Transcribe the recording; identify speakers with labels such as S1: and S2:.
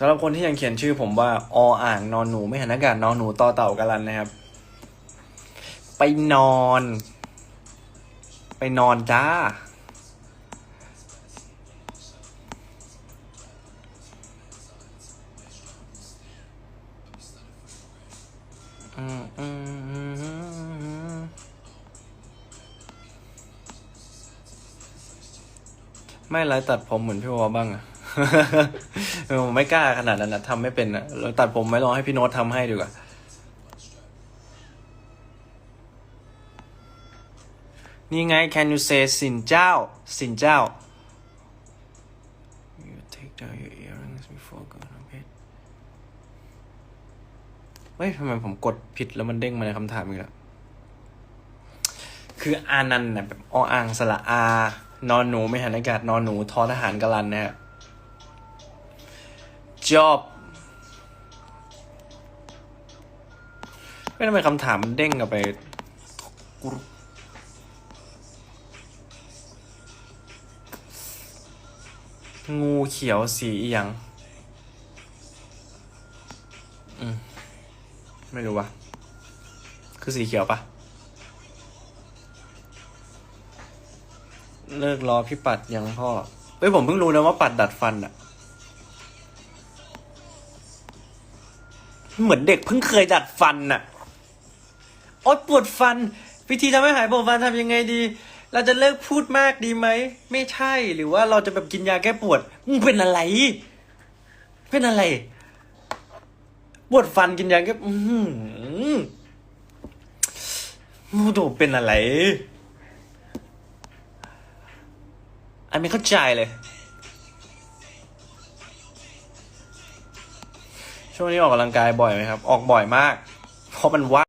S1: สำหรับคนที่ยังเขียนชื่อผมว่าออ่างนอนหนูไม่หันอากาศนอนหนูต่อเต่ากะลันนะครับ ไปนอน ไปนอนจ้าอืมอืมอืมอืมไม่ไรตัดผมเหมือนพี่วอบ้างอะ ผมไม่กล้าขนาดนั้นนะทำไม่เป็นอะเราตัดผมไม่ลองให้พี่โน้ตทำให้ดีกว่านี่ไง can you say สินเจ้า สินเจ้า you take down your earrings before going to bed เฮ้ยทำไมผมกดผิดแล้วมันเด้งมาในคำถามอีกแล้ว คืออานันต์เนี่ยแบบออ่างสระอา นอนหนูไม่หันอากาศ นอนหนูทอทหารกะลันนะฮะ job ไม่ทำไมคำถามมันเด้งกลับไปงูเขียวสีอหยัง อืม ไม่รู้ว่ะ คือสีเขียวปะเลิกรอพี่ปัดยังพ่อเฮ้ยผมเพิ่งรู้นะว่าปัดดัดฟันอะ เหมือนเด็กเพิ่งเคยดัดฟันอะโอ๊ยปวดฟัน วิธีทำให้หายปวดฟันทำยังไงดี เราจะเลิกพูดมากดีไหม ไม่ใช่หรือว่าเราจะแบบกินยาแก้ปวดมึงเป็นอะไร เป็นอะไร ปวดฟันกินยาแก้อือหือมูโดเป็นอะไร อันไม่เข้าใจเลย ช่วงนี้ออกกำลังกายบ่อยไหมครับ ออกบ่อยมาก เพราะมันว่าง